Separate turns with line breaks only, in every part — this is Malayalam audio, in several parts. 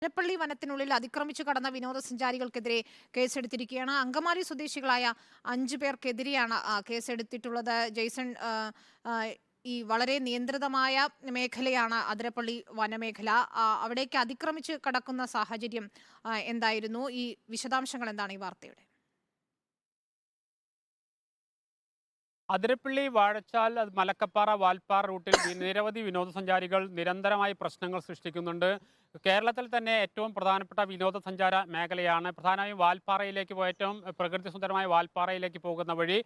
അതിരപ്പള്ളി വനത്തിനുള്ളിൽ അതിക്രമിച്ചു കടന്ന വിനോദസഞ്ചാരികൾക്കെതിരെ കേസെടുത്തിരിക്കുകയാണ്. അങ്കമാലി സ്വദേശികളായ അഞ്ചു പേർക്കെതിരെയാണ് കേസെടുത്തിട്ടുള്ളത്. ജെയ്സൺ ഈ വളരെ നിയന്ത്രിതമായ മേഖലയാണ് അതിരപ്പള്ളി വനമേഖല. അവിടേക്ക് അതിക്രമിച്ച് കടക്കുന്ന സാഹചര്യം എന്തായിരുന്നു? ഈ വിശദാംശങ്ങൾ എന്താണ് ഈ വാർത്തയുടെ?
അതിരപ്പള്ളി വാഴച്ചാൽ മലക്കപ്പാറ വാൽപ്പാറ റൂട്ടിൽ നിരവധി വിനോദസഞ്ചാരികൾ നിരന്തരമായി പ്രശ്നങ്ങൾ സൃഷ്ടിക്കുന്നുണ്ട്. കേരളത്തിൽ തന്നെ ഏറ്റവും പ്രധാനപ്പെട്ട വിനോദസഞ്ചാര മേഖലയാണ്. പ്രധാനമായും വാൽപ്പാറയിലേക്ക് പോയ ഏറ്റവും പ്രകൃതി സുന്ദരമായ വാൽപ്പാറയിലേക്ക് പോകുന്ന വഴി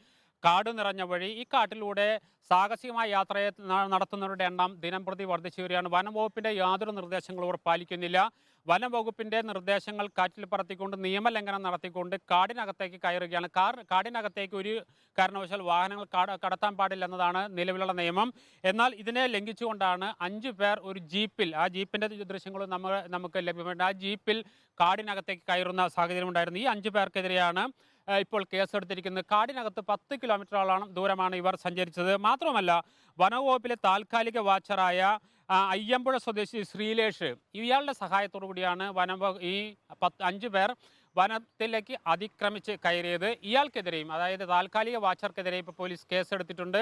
കാട് നിറഞ്ഞ വഴി ഈ കാട്ടിലൂടെ സാഹസികമായ യാത്രയെ നടത്തുന്നവരുടെ എണ്ണം ദിനം പ്രതി വർദ്ധിച്ചു വരികയാണ്. വനം വകുപ്പിന്റെ യാതൊരു നിർദ്ദേശങ്ങളും അവർ പാലിക്കുന്നില്ല. വനം വകുപ്പിന്റെ നിർദ്ദേശങ്ങൾ കാറ്റിൽ പറത്തിക്കൊണ്ട് നിയമലംഘനം നടത്തിക്കൊണ്ട് കാടിനകത്തേക്ക് കയറുകയാണ്. കാർ കാടിനകത്തേക്ക് ഒരു കാരണവശാൽ വാഹനങ്ങൾ കടത്താൻ പാടില്ല എന്നതാണ് നിലവിലുള്ള നിയമം. എന്നാൽ ഇതിനെ ലംഘിച്ചുകൊണ്ടാണ് അഞ്ചു പേർ ഒരു ജീപ്പിൽ ആ ജീപ്പിന്റെ ദൃശ്യങ്ങൾ നമ്മൾ നമുക്ക് ലഭ്യമായിട്ടുണ്ട്. ആ ജീപ്പിൽ കാടിനകത്തേക്ക് കയറുന്ന സാഹചര്യം ഉണ്ടായിരുന്നു. ഈ അഞ്ചു പേർക്കെതിരെയാണ് ഇപ്പോൾ കേസെടുത്തിരിക്കുന്നത് കാടിനകത്ത് പത്ത് കിലോമീറ്ററോളം ദൂരമാണ് ഇവർ സഞ്ചരിച്ചത്. മാത്രമല്ല വനവകുപ്പിലെ താൽക്കാലിക വാച്ചറായ അയ്യമ്പുഴ സ്വദേശി ശ്രീലേഷ് ഇയാളുടെ സഹായത്തോടു കൂടിയാണ് വനം ഈ പത്ത് അഞ്ചു പേർ വനത്തിലേക്ക് അതിക്രമിച്ച് കയറിയത് ഇയാൾക്കെതിരെയും അതായത് താൽക്കാലിക വാച്ചർക്കെതിരെ ഇപ്പോൾ പോലീസ് കേസെടുത്തിട്ടുണ്ട്.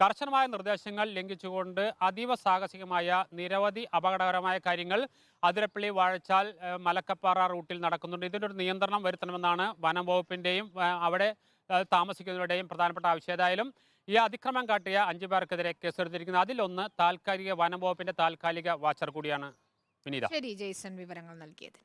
കർശനമായ നിർദ്ദേശങ്ങൾ ലംഘിച്ചുകൊണ്ട് അതീവ സാഹസികമായ നിരവധി അപകടകരമായ കാര്യങ്ങൾ അതിരപ്പള്ളി വാഴച്ചാൽ മലക്കപ്പാറ റൂട്ടിൽ നടക്കുന്നുണ്ട്. ഇതിനൊരു നിയന്ത്രണം വരുത്തണമെന്നാണ് വനം വകുപ്പിന്റെയും അവിടെ താമസിക്കുന്നവരുടെയും പ്രധാനപ്പെട്ട ആവശ്യം. ഏതായാലും ഈ അതിക്രമം കാട്ടിയ അഞ്ചു പേർക്കെതിരെ കേസെടുത്തിരിക്കുന്നത് അതിലൊന്ന് താൽക്കാലിക വനം വകുപ്പിന്റെ താൽക്കാലിക വാച്ചർ കൂടിയാണ്
ശരി ജെയ്സൺ വിവരങ്ങൾ നൽകിയത്.